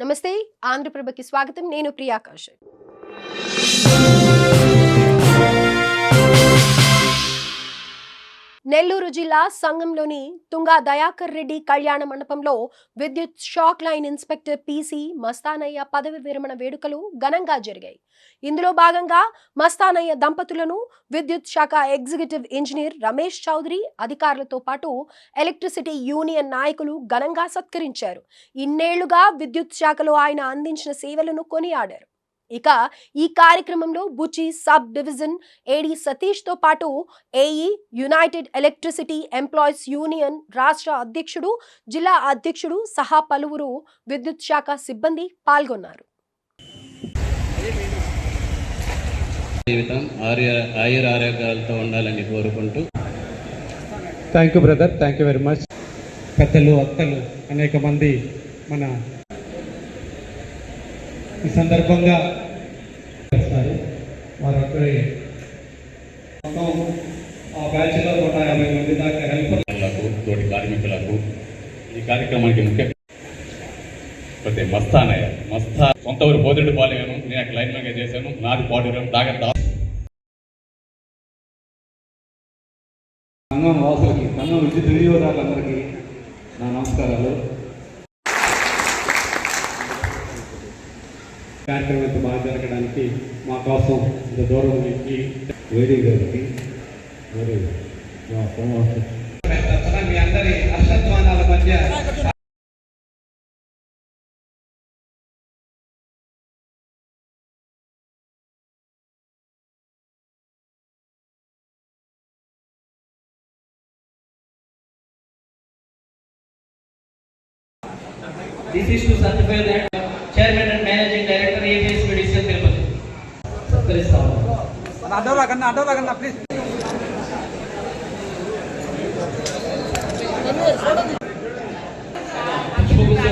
నమస్తే ఆంధ్రప్రభకి స్వాగతం. నేను ప్రియాకాష్ నెల్లూరు జిల్లా సంఘంలోని తుంగా దయాకర్ రెడ్డి కళ్యాణ మండపంలో విద్యుత్ shock line inspector PC Mastanaiah పదవి విరమణ వేడుకలు ఘనంగా జరిగాయి. ఇందులో భాగంగా మస్తానయ్య దంపతులను విద్యుత్ శాఖ ఎగ్జిక్యూటివ్ ఇంజనీర్ రమేష్ చౌదరి అధికారులతో పాటు ఎలక్ట్రిసిటీ యూనియన్ నాయకులు ఘనంగా సత్కరించారు. ఇన్నేళ్ళుగా విద్యుత్ శాఖలో ఆయన అందించిన సేవలను కొనియాడారు. ఇక ఈ కార్యక్రమంలో బుచి సబ్ డివిజన్ ఏడి సతీష్తో పాటు AE united electricity employees union రాష్ట్ర అధ్యక్షుడు జిల్లా అధ్యక్షుడు సహా పలువురు విద్యుత్ శాఖ సిబ్బంది పాల్గొన్నారు. జీవితం ఆర్య ఆయుర ఆరోగ్యాలతో ఉండాలని కోరుకుంటూ. Thank you brother thank you very much పెద్దలు అక్కలు అనేక మంది మన ఈ సందర్భంగా వారు మొత్తం ఆ బ్యాచ్లో నూట యాభై మంది దాకా హెల్పర్ తోటి కార్మికులకు ఈ కార్యక్రమానికి ముఖ్య ప్రతి మస్తానయ్య మస్తా సొంత ఊరు పోతుడు పాలేను నేను అక్కడ లైన్ మ్యాన్గా చేశాను. నాది పాడు దాగర్ సంఘం వాసులకి సంఘం విద్యుత్ వినియోగదారులందరికీ నా నమస్కారాలు. కార్యక్రమం ఇంత బాగా జరగడానికి మా కోసం ఇంత దూరం నుంచి వేడి గారికి మరి మా సోమవారం మీ అందరి హర్షధ్వానాల మధ్య This is to certify that Chairman and Managing आठवला ना आठवला करना प्लीज